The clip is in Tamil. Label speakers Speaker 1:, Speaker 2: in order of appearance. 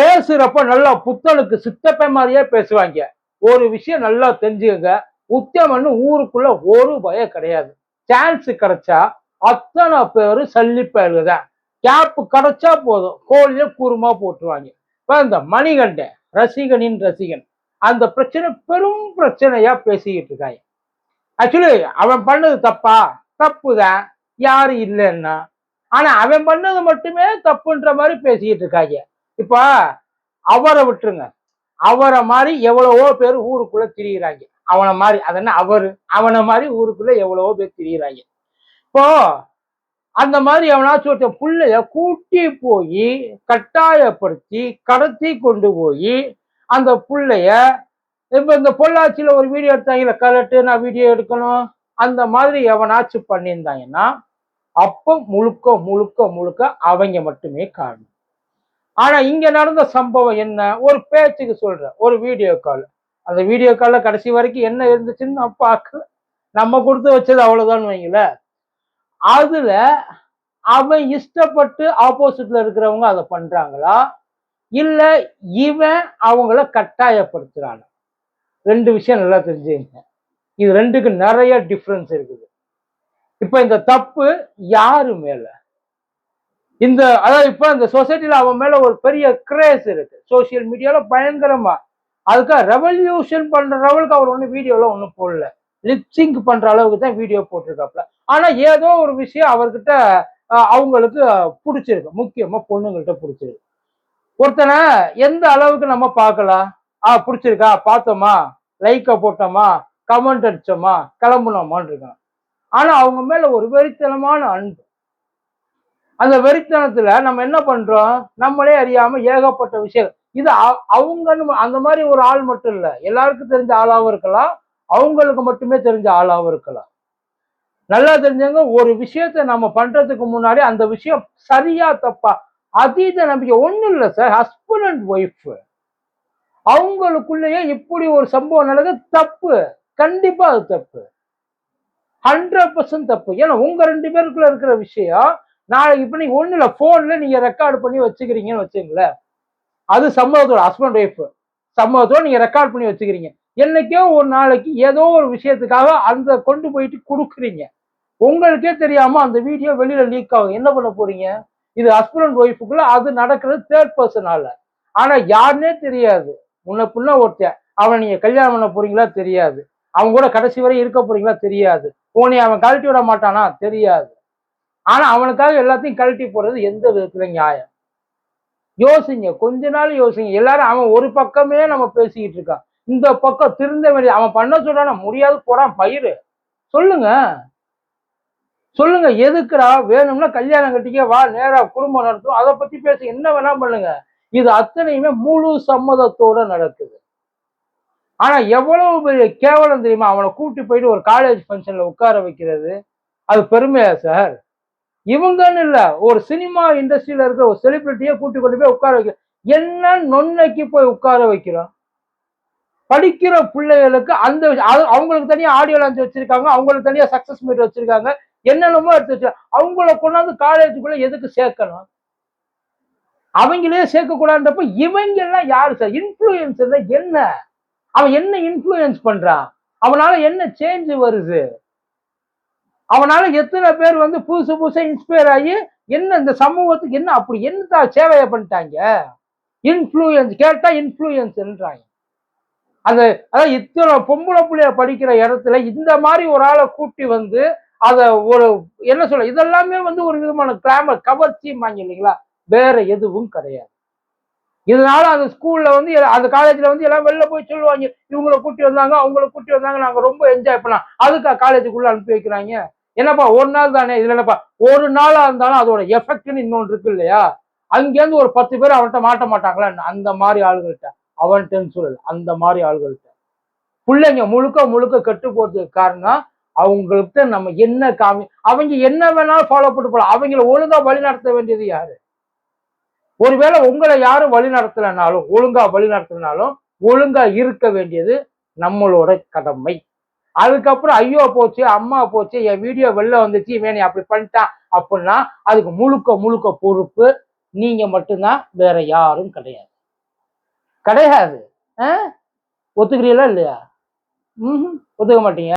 Speaker 1: பேசுறப்ப நல்லா புத்தனுக்கு சித்தப்பை மாதிரியே பேசுவாங்க. ஒரு விஷயம் நல்லா தெரிஞ்சுக்கங்க. உத்தியம்னு ஊருக்குள்ள ஒரு பயம் கிடையாது. சான்ஸ் கிடைச்சா அத்தனை பேரு சல்லிப்பயல்கள் கேப் கிடைச்சா போதும். கோழிய கூறுமா போட்டுருவாங்க. இப்ப இந்த மணிகண்டன் ரசிகனின் ரசிகன் அந்த பிரச்சனை பெரும் பிரச்சனையா பேசிக்கிட்டு இருக்காங்க. ஆக்சுவலி அவன் பண்ணது தப்பா? தப்புதான் யாரு இல்லைன்னா? ஆனா அவன் பண்ணது மட்டுமே தப்புன்ற மாதிரி பேசிக்கிட்டு இருக்காங்க. இப்ப அவரை விட்டுருங்க. அவரை மாதிரி எவ்வளவோ பேர் ஊருக்குள்ள திரியிறாங்க. அவனை மாதிரி அதென்ன அவரு. அவனை மாதிரி ஊருக்குள்ள எவ்வளவோ பேர் திரியிறாங்க. இப்போ அந்த மாதிரி எவனாச்சும் ஒருத்த பிள்ளைய கூட்டி போய் கட்டாயப்படுத்தி கடத்தி கொண்டு போய் அந்த பிள்ளைய இப்ப இந்த பொள்ளாச்சியில ஒரு வீடியோ எடுத்தாங்கல்ல கலட்டு நான் வீடியோ எடுக்கணும். அந்த மாதிரி எவனாச்சும் பண்ணியிருந்தாங்கன்னா அப்போ முழுக்க முழுக்க முழுக்க அவங்க மட்டுமே காரணம். ஆனா இங்க நடந்த சம்பவம் என்ன? ஒரு பேச்சுக்கு சொல்ற ஒரு வீடியோ கால் அந்த வீடியோ கால்ல கடைசி வரைக்கும் என்ன இருந்துச்சுன்னு நான் பார்க்கல. நம்ம கொடுத்து வச்சது அவ்வளவுதான் வைங்கள. அதுல அவன் இஷ்டப்பட்டு ஆப்போசிட்ல இருக்கிறவங்க அதை பண்றாங்களா? இல்ல இவன் அவங்கள கட்டாயப்படுத்துறானா? ரெண்டு விஷயம் நல்லா தெரிஞ்சுங்க இது ரெண்டுக்கு நிறைய டிஃப்ரென்ஸ் இருக்குது. இப்ப இந்த தப்பு யாரு மேல? இந்த அதாவது இப்ப இந்த சொசைட்டில அவன் மேல ஒரு பெரிய கிரேஸ் இருக்கு. சோசியல் மீடியால பயங்கரமா. அதுக்காக ரெவல்யூஷன் பண்ற லெவலுக்கு அவர் ஒன்றும் வீடியோல ஒன்றும் போடல. லிப்சிங்க் பண்ற அளவுக்கு தான் வீடியோ போட்டிருக்காப்ல ஆனா ஏதோ ஒரு விஷயம் அவர்கிட்ட அவங்களுக்கு பிடிச்சிருக்கு. முக்கியமா பொண்ணுங்கள்கிட்ட பிடிச்சிருக்கு. ஒருத்தனை எந்த அளவுக்கு நம்ம பார்க்கலாம்? ஆ பிடிச்சிருக்கா? பார்த்தோமா? லைக்கை போட்டோமா? கமெண்ட் அடிச்சோமா? கிளம்புனோமான்னு இருக்கான். ஆனா அவங்க மேல ஒரு வெறித்தனமான அன்பு. அந்த வெறித்தனத்துல நம்ம என்ன பண்றோம்? நம்மளே அறியாம ஏகப்பட்ட விஷயம் இது அவங்கன்னு அந்த மாதிரி ஒரு ஆள் மட்டும் இல்ல. எல்லாருக்கும் தெரிஞ்ச ஆளாவும் இருக்கலாம். அவங்களுக்கு மட்டுமே தெரிஞ்ச ஆளாவும் இருக்கலாம். நல்லா தெரிஞ்சவங்க ஒரு விஷயத்த நம்ம பண்றதுக்கு முன்னாடி அந்த விஷயம் சரியா தப்பா அதீத நம்பிக்கை ஒண்ணும் இல்லை சார். ஹஸ்பண்ட் அண்ட் ஒய்ஃப் அவங்களுக்குள்ளேயே இப்படி ஒரு சம்பவம் நடக்க தப்பு. கண்டிப்பா அது தப்பு. ஹண்ட்ரட் பர்சன்ட் தப்பு. ஏன்னா உங்க ரெண்டு பேருக்குள்ள இருக்கிற விஷயம் நாளைக்கு இப்ப நீங்கள் ஒண்ணு இல்ல போன்ல நீங்க ரெக்கார்டு பண்ணி வச்சுக்கிறீங்கன்னு வச்சுங்களேன் அது சம்மதத்தோட ஹஸ்பண்ட் ஒய்ஃப் சம்பவத்தோட நீங்க ரெக்கார்ட் பண்ணி வச்சுக்கிறீங்க. என்னைக்கோ ஒரு நாளைக்கு ஏதோ ஒரு விஷயத்துக்காக அந்த கொண்டு போயிட்டு கொடுக்குறீங்க. உங்களுக்கே தெரியாம அந்த வீடியோ வெளியில லீக் ஆகும். என்ன பண்ண போறீங்க? இது ஹஸ்பண்ட் ஒய்ஃபுக்குள்ள அது நடக்கிறது தேர்ட் பர்சனால ஆனா யாருன்னே தெரியாது. முன்ன பின்ன ஒருத்தன். அவனை நீங்க கல்யாணம் பண்ண போறீங்களா? தெரியாது. அவன் கூட கடைசி வரை இருக்க போறீங்களா? தெரியாது. உன்னை அவன் கழட்டி விட மாட்டானா? தெரியாது. ஆனா அவனுக்காக எல்லாத்தையும் கழட்டி போடுறது எந்த விதத்துல நியாயம்? யோசிங்க. கொஞ்ச நாள் யோசிங்க. எல்லாரும் அவன் ஒரு பக்கமே நம்ம பேசிக்கிட்டு இருக்கான். இந்த பக்கம் திருந்த வேண்டிய அவன் பண்ண சொல்றானா முடியாது போறான் பயிர். சொல்லுங்க. சொல்லுங்க. எதுக்குடா? வேணும்னா கல்யாணம் கட்டிக்க வா நேரா குடும்பம் நடத்தும் அதை பத்தி பேச. என்ன வேணா பண்ணுங்க. இது அத்தனையுமே முழு சம்மதத்தோட நடக்குது. ஆனா எவ்வளவு பெரிய கேவலம் தெரியுமா? அவனை கூட்டி போயிட்டு ஒரு காலேஜ் ஃபங்க்ஷன்ல உட்கார வைக்கிறது. அது பெருமையா சார் இவங்கன்னு இல்லை ஒரு சினிமா இண்டஸ்ட்ரியில இருக்கிற ஒரு செலிபிரிட்டியை கூட்டி கொண்டு போய் உட்கார வைக்க என்ன நொன்னைக்கு போய் உட்கார வைக்கிறோம்? படிக்கிற பிள்ளைகளுக்கு அந்த அவங்களுக்கு தனியாக ஆடியோ லான்ச் வச்சிருக்காங்க அவங்களுக்கு தனியாக சக்ஸஸ் மீட் வச்சிருக்காங்க என்னென்னமோ எடுத்து வச்சிருக்காங்க. அவங்கள கொண்டாந்து காலேஜுக்குள்ள எதுக்கு சேர்க்கணும்? அவங்களே சேர்க்கக்கூடாதுன்றப்ப இவங்க எல்லாம் யாரு சார் இன்ஃப்ளூயன்ஸ் என்ன? அவன் என்ன இன்ஃப்ளூயன்ஸ் பண்றான்? அவனால என்ன சேஞ்ச் வருது? அவனால எத்தனை பேர் வந்து புதுசு புதுசா இன்ஸ்பயர் ஆகி என்ன இந்த சமூகத்துக்கு என்ன அப்படி என்ன சேவையை பண்ணிட்டாங்க? இன்ஃப்ளூயன்ஸ் கேட்டா இன்ஃப்ளூயன்ஸ்ன்றாங்க அந்த அதான் இத்தனை பொம்பளை பிள்ளைய படிக்கிற இடத்துல இந்த மாதிரி ஒரு ஆளை கூட்டி வந்து அதை ஒரு என்ன சொல்ல இதெல்லாமே வந்து ஒரு விதமான கிளாமர் கவர்ச்சிம்பாங்க இல்லைங்களா? வேற எதுவும் கிடையாது. இதனால அந்த ஸ்கூல்ல வந்து எல்லாம் அந்த காலேஜ்ல வந்து எல்லாம் வெளில போய் சொல்லுவாங்க இவங்களை கூட்டி வந்தாங்க அவங்கள கூட்டி வந்தாங்க நாங்க ரொம்ப என்ஜாய் பண்ணலாம். அதுக்கா காலேஜுக்குள்ள அனுப்பி வைக்கிறாங்க. என்னப்பா ஒரு நாள் தானே? இதுல என்னப்பா ஒரு நாளா இருந்தாலும் அதோட எஃபெக்ட்னு இன்னொன்று இருக்கு இல்லையா? அங்கேருந்து ஒரு பத்து பேர் அவன்கிட்ட மாட்ட மாட்டாங்களா? அந்த மாதிரி ஆளுகள்கிட்ட. அவன்கிட்டன்னு சொல்லல அந்த மாதிரி ஆளுகள்கிட்ட. பிள்ளைங்க முழுக்க முழுக்க கெட்டு போறதுக்கு காரணம் அவங்கள்ட்ட நம்ம என்ன காமி அவங்க என்ன வேணாலும் ஃபாலோ பண்ணிட்டு போகலாம் அவங்கள ஒழுங்கா வழி நடத்த வேண்டியது யாரு? ஒருவேளை உங்களை யாரும் வழி நடத்தலைனாலும் ஒழுங்கா வழி நடத்தினாலும் ஒழுங்கா இருக்க வேண்டியது நம்மளோட கடமை. அதுக்கப்புறம் ஐயோ போச்சு அம்மா போச்சு என் வீடியோ வெளில வந்துச்சு இவன் அப்படி பண்ணிட்டான் அப்படின்னா அதுக்கு முழுக்க முழுக்க பொறுப்பு நீங்க மட்டும்தான் வேற யாரும் கிடையாது. கிடையாது. ஆ? ஒத்துக்கிறீங்களா இல்லையா? ம் ஒத்துக்க மாட்டீங்க.